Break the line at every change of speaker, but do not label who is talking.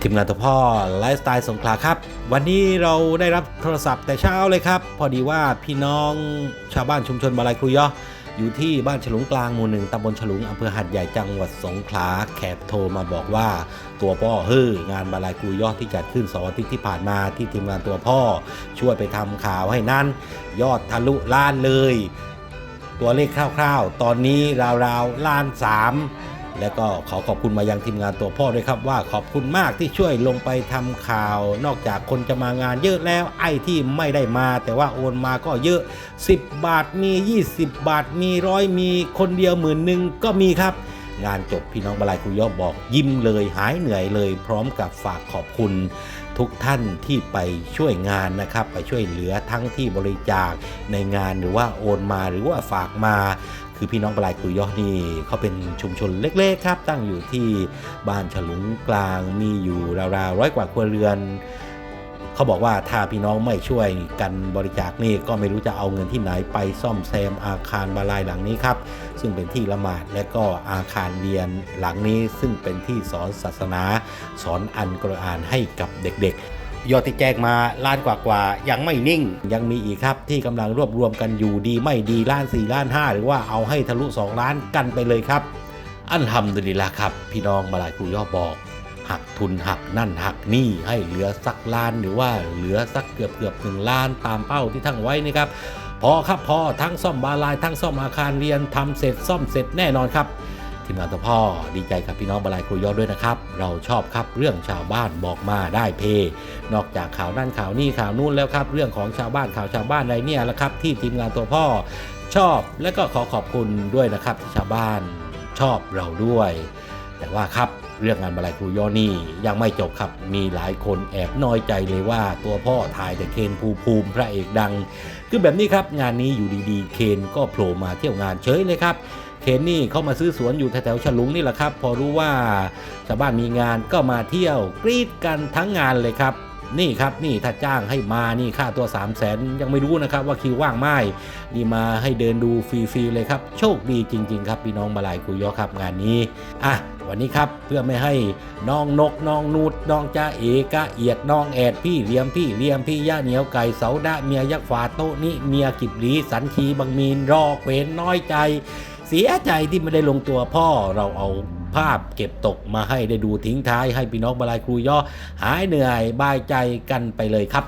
ทีมงานตัวพ่อไลฟ์สไตล์สงขลาครับ วันนี้เราได้รับโทรศัพท์แต่เช้าเลยครับ พอดีว่าพี่น้องชาวบ้านชุมชนบาลายครูยออยู่ที่บ้านฉลุงกลางหมู่หนึ่งตำบลฉลุงอำเภอหัดใหญ่จังหวัดสงขลาแขกโทรมาบอกว่าตัวพ่อเฮ้องานบาลายครูยอที่จัดขึ้นสาร์อาทิตย์ที่ผ่านมาที่ทีมงานตัวพ่อ ช่วยไปทำข่าวให้นั้น ยอดทะลุล้านเลย ตัวเลขคร่าวๆ ตอนนี้ราวๆล้านสาม และก็ขอขอบคุณมายังทีมงานตัวพ่อด้วยครับว่าขอบคุณมากที่ช่วยลงไปทำข่าว นอกจากคนจะมางานเยอะแล้วไอ้ที่ไม่ได้มา แต่ว่าโอนมาก็เยอะ 10 บาทมี 20 บาทมีร้อยมีคนเดียวหมื่นหนึ่งก็มีครับ งานจบพี่น้องบาลายคุยยอบบอกยิ้มเลยหายเหนื่อยเลย พร้อมกับฝากขอบคุณทุกท่านที่ไปช่วยงานนะครับ ไปช่วยเหลือทั้งที่บริจาคในงานหรือว่าโอนมาหรือว่าฝากมา คือพี่น้องปลายคุยยอดนี่เขาเป็นชุมชนเล็กๆครับ ตั้งอยู่ที่บ้านฉลุงกลางมีอยู่ราวๆร้อยกว่าครัวเรือนเขาบอกว่าถ้าพี่น้องไม่ช่วยกันบริจาคนี่ก็ไม่รู้จะเอาเงินที่ไหนไปซ่อมแซมอาคารบาลายหลังนี้ครับ ซึ่งเป็นที่ละหมาดและก็อาคารเรียนหลังนี้ ซึ่งเป็นที่สอนศาสนา สอนอันกรอานให้กับเด็กๆ ยอดที่แจ้งมาล้านกว่าๆยังไม่นิ่ง ยังมีอีกครับที่กำลังรวบรวมกันอยู่ดีไม่ดีล้าน4ล้าน5 หรือว่าเอาให้ทะลุ 2 ล้านกันไปเลยครับ อันทำดุลิลละครับ พี่น้องมาลายครูย่อบอก หักทุนหักนั่นหักนี่ให้เหลือสักล้านหรือว่าเหลือสักเกือบเกือบหนึ่งล้านตามเป้าที่ทั้งไว้นี่ครับพอครับพอทั้งซ่อมบาลายทั้งซ่อมอาคารเรียนทำเสร็จซ่อมเสร็จแน่นอนครับ ทีมงานตัวพ่อดีใจกับพี่น้องบาลายครูยอดด้วยนะครับ เราชอบครับเรื่องชาวบ้านบอกมาได้เพ นอกจากข่าวนั่นข่าวนี่ข่าวนู่นแล้วครับ เรื่องของชาวบ้านข่าวชาวบ้านอะไรเนี่ยละครับ ที่ทีมงานตัวพ่อชอบและก็ขอขอบคุณด้วยนะครับที่ชาวบ้านชอบเราด้วย แต่ว่าครับเรื่องงานบาลายครูยอนี่ยังไม่จบครับมีหลายคนแอบน้อยใจเลยว่าตัวพ่อถ่ายแต่เคนภูภูมิพระเอกดัง คือแบบนี้ครับงานนี้อยู่ดีๆ เคนก็โผล่มาเที่ยวงานเฉยเลยครับ คนนี่เขามาซื้อสวนอยู่แถวๆฉลุงนี่แหละครับ พอรู้ว่าชาวบ้านมีงานก็มาเที่ยวกรีดกันทั้งงานเลยครับนี่ครับนี่ถ้าจ้างให้มานี่ค่าตัว 3 0 0แสนยังไม่รู้นะครับว่าคิวว่างไหมนี่มาให้เดินดูฟรีๆเลยครับ โชคดีจริง ๆ ครับพี่น้องมาลายคุยยอครับงานนี้อะวันนี้ครับเพื่อไม่ให้น้องนกน้องนูดน้องจ้าเอกะเอียดน้องแอดพี่เลี้ยมพี่เลี้ยมพี่ย่าเหนียวไก่เสาดะเมียยักษ์ฝาโตนี่เมียกิบหลีสันทีบังมีนรอกเวนน้อยใจ เสียใจที่ไม่ได้ลงตัวพ่อเราเอาภาพเก็บตกมาให้ได้ดูทิ้งท้ายให้พี่น้องบาลายครูย่อหายเหนื่อยบายใจกันไปเลยครับ